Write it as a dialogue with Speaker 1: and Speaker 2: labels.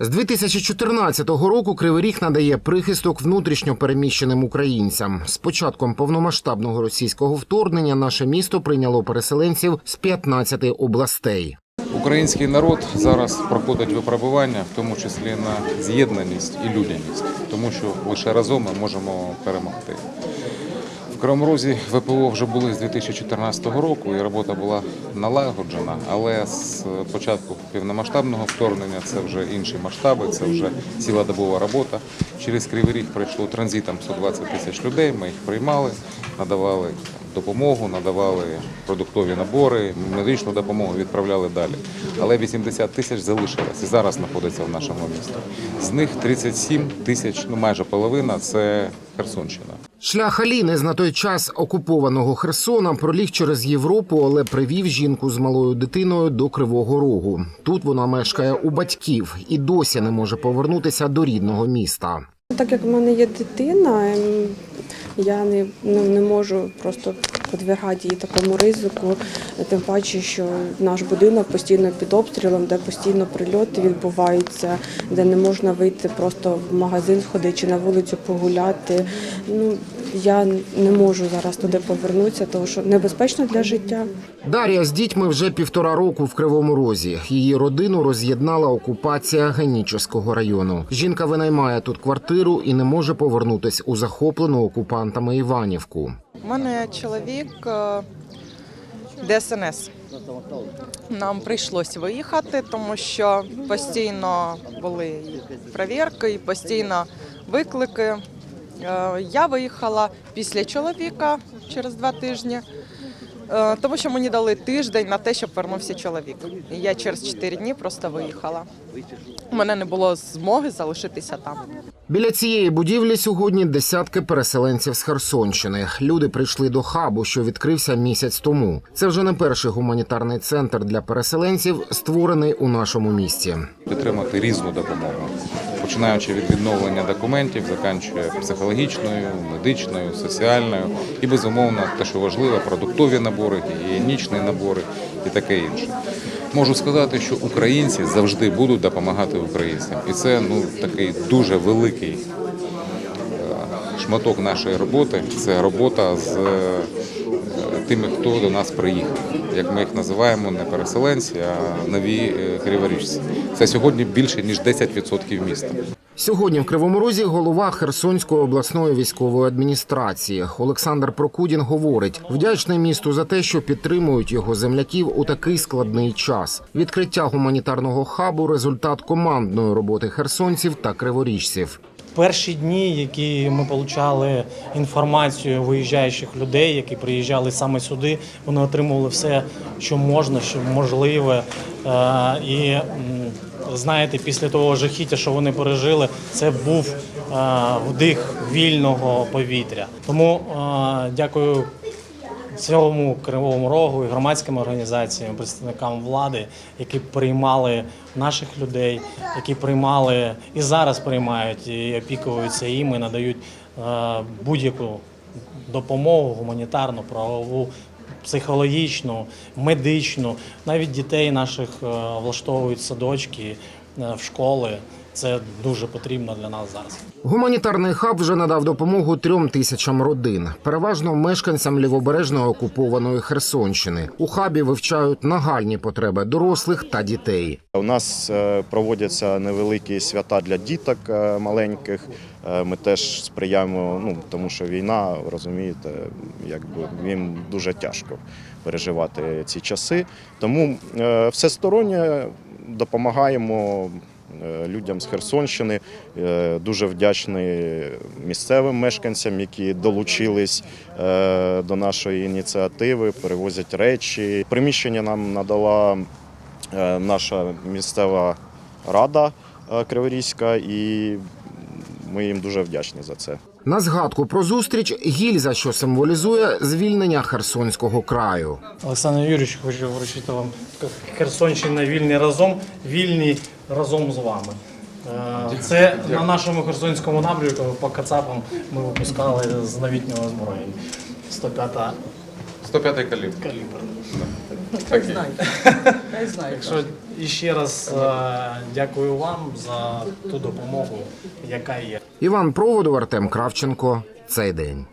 Speaker 1: З 2014 року Кривий Ріг надає прихисток внутрішньо переміщеним українцям. З початком повномасштабного російського вторгнення наше місто прийняло переселенців з 15 областей.
Speaker 2: Український народ зараз проходить випробування, в тому числі на з'єднаність і людяність, тому що лише разом ми можемо перемогти. Кривому Розі ВПО вже були з 2014 року, і робота була налагоджена, але з початку повномасштабного вторгнення це вже інші масштаби, це вже цілодобова робота. Через Кривий Ріг пройшло транзитом 120 тисяч людей. Ми їх приймали, надавали допомогу, надавали продуктові набори, медичну допомогу відправляли далі. Але 80 тисяч залишилось і зараз знаходиться в нашому місті. З них 37 тисяч, ну майже половина це Херсонщина.
Speaker 1: Шлях Аліни з на той час окупованого Херсона проліг через Європу, але привів жінку з малою дитиною до Кривого Рогу. Тут вона мешкає у батьків і досі не може повернутися до рідного міста.
Speaker 3: Так як в мене є дитина, ем, я не, не, не можу просто підвергати її такому ризику, тим паче, що наш будинок постійно під обстрілом, де постійно прильоти відбуваються, де не можна вийти просто в магазин сходити чи на вулицю погуляти. Ну я не можу зараз туди повернутися, тому що небезпечно для життя.
Speaker 1: Дар'я з дітьми вже півтора року в Кривому Розі. Її родину роз'єднала окупація Генічеського району. Жінка винаймає тут квартиру і не може повернутись у захоплену окупантами Іванівку.
Speaker 4: У мене чоловік е, ДСНС. Нам прийшлось виїхати, тому що постійно були перевірки, і постійно виклики. Е, Я виїхала після чоловіка через два тижні, е, тому що мені дали тиждень на те, щоб вернувся чоловік. І я через чотири дні просто виїхала. У мене не було змоги залишитися там.
Speaker 1: Біля цієї будівлі сьогодні десятки переселенців з Херсонщини. Люди прийшли до хабу, що відкрився місяць тому. Це вже не перший гуманітарний центр для переселенців, створений у нашому місті.
Speaker 2: Підтримати різну допомогу, починаючи від відновлення документів, заканчує психологічною, медичною, соціальною і безумовно те, що важливо, продуктові набори, гігієнічні набори і таке інше. Можу сказати, що українці завжди будуть допомагати українцям, і це ну такий дуже великий шматок нашої роботи. Це робота з е, тими, хто до нас приїхав. Як ми їх називаємо, не переселенці, а нові е, криворіжці. Це сьогодні більше ніж 10% міста.
Speaker 1: Сьогодні в Кривому Розі голова Херсонської обласної військової адміністрації Олександр Прокудін говорить, вдячний місту за те, що підтримують його земляків у такий складний час. Відкриття гуманітарного хабу результат командної роботи херсонців та криворіжців.
Speaker 5: Перші дні, які ми отримали інформацію виїжджаючих людей, які приїжджали саме сюди, вони отримували все, що можна, що можливе. Е, І знаєте, після того жахіття, що вони пережили, це був е, вдих вільного повітря. Тому е, дякую цьому кривому рогу і громадським організаціям, представникам влади, які приймали наших людей, які приймали і зараз приймають і опікуються іми, надають е, будь-яку допомогу гуманітарну, правову. Психологічну, медичну, навіть дітей наших е, влаштовують садочки в школи. Це дуже потрібно для нас зараз.
Speaker 1: Гуманітарний хаб вже надав допомогу трьом тисячам родин, переважно мешканцям лівобережної окупованої Херсонщини. У хабі вивчають нагальні потреби дорослих та дітей.
Speaker 6: У нас е, проводяться невеликі свята для діток е, маленьких. Е, Ми теж сприяємо, ну тому що війна, розумієте, якби їм дуже тяжко переживати ці часи. Тому е, всесторонньо допомагаємо. е, Людям з Херсонщини Е, дуже вдячний місцевим мешканцям, які долучились е, до нашої ініціативи, перевозять речі. Приміщення нам надала наша місцева рада Криворізька, і ми їм дуже вдячні за це.
Speaker 1: На згадку про зустріч гільза, що символізує звільнення Херсонського краю.
Speaker 5: Олександр Юрійович, хочу вручити вам Херсонщина вільні разом, вільні разом з вами. Е, Це на нашому херсонському напрямку по Кацапам ми випускали з новітнього зброєння. 105
Speaker 2: 105 калібр.
Speaker 5: калібр.
Speaker 7: Хай знає. Хай знає.
Speaker 5: Якщо що іще раз е, дякую вам за ту допомогу, яка є.
Speaker 1: Іван Проводов, Артем Кравченко. Цей день.